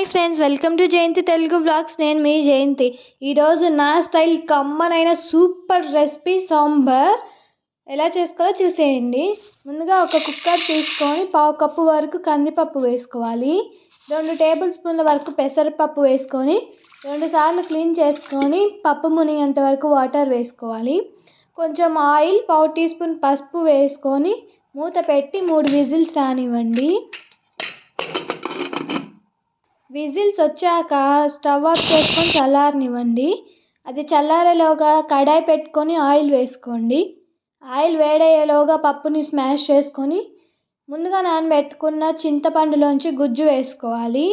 Hi friends welcome to Jayanti Telugu blogs నేను మీ జయంతి. ఈరోజు నా స్టైల్ కమ్మనైన సూపర్ రెసిపీ సాంబార్. ఎలా చేసుకోవాలో చూసేయండి. ముందుగా ఒక కుక్కర్ తీసుకొని పావు కప్పు వరకు కందిపప్పు వేసుకోవాలి. రెండు టేబుల్ స్పూన్ల వరకు పెసరపప్పు వేసుకొని రెండు సార్లు క్లీన్ చేసుకొని పప్పు మునిగేంత వరకు వాటర్ వేసుకోవాలి. కొంచెం ఆయిల్ పావు టీ స్పూన్ పసుపు వేసుకొని మూత పెట్టి మూడు విజిల్స్ రానివ్వండి. విజిల్స్ వచ్చాక స్టవ్ ఆఫ్ చేసుకొని చల్లారనివ్వండి. అది చల్లారేలోగా కడాయి పెట్టుకొని ఆయిల్ వేసుకోండి. ఆయిల్ వేడయ్యేలోగా పప్పుని స్మాష్ చేసుకొని ముందుగా నానబెట్టుకున్న చింతపండులోంచి గుజ్జు వేసుకోవాలి.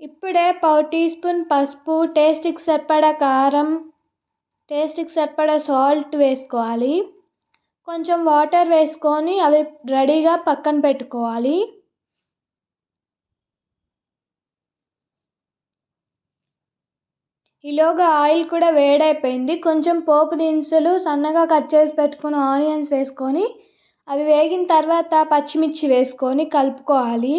ఇప్పుడే పావు టీ స్పూన్ పసుపు టేస్ట్కి సరిపడా కారం టేస్ట్కి సరిపడా సాల్ట్ వేసుకోవాలి. కొంచెం వాటర్ వేసుకొని అవి రెడీగా పక్కన పెట్టుకోవాలి. ఈలోగా ఆయిల్ కూడా వేడైపోయింది. కొంచెం పోపు దినుసులు సన్నగా కట్ చేసి పెట్టుకున్న ఆనియన్స్ వేసుకొని అవి వేగిన తర్వాత పచ్చిమిర్చి వేసుకొని కలుపుకోవాలి.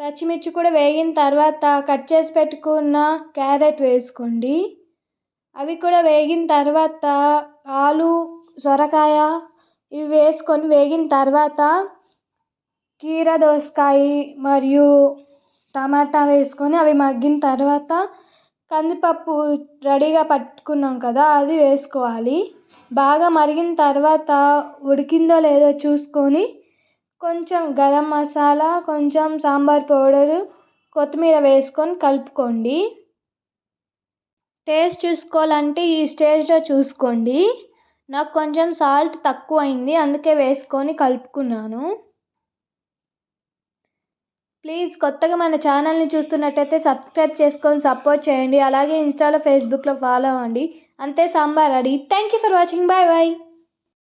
పచ్చిమిర్చి కూడా వేగిన తర్వాత కట్ చేసి పెట్టుకున్న క్యారెట్ వేసుకోండి. అవి కూడా వేగిన తర్వాత ఆలు సొరకాయ ఇవి వేసుకొని వేగిన తర్వాత కీర దోసకాయ మరియు టమాటా వేసుకొని అవి మగ్గిన తర్వాత కందిపప్పు రెడీగా పట్టుకున్నాం కదా అది వేసుకోవాలి. బాగా మరిగిన తర్వాత ఉడికిందో లేదో చూసుకొని కొంచెం గరం మసాలా కొంచెం సాంబార్ పౌడరు కొత్తిమీర వేసుకొని కలుపుకోండి. టేస్ట్ చూసుకోవాలంటే ఈ స్టేజ్లో చూసుకోండి. నాకు కొంచెం సాల్ట్ తక్కువ అయింది అందుకే వేసుకొని కలుపుకున్నాను. ప్లీజ్ కొత్తగా మన ఛానల్ని చూస్తున్నట్టయితే సబ్స్క్రైబ్ చేసుకొని సపోర్ట్ చేయండి. అలాగే ఇన్స్టాలో ఫేస్బుక్లో ఫాలో అవ్వండి. అంతే sambar ready. Thank you for watching. Bye bye.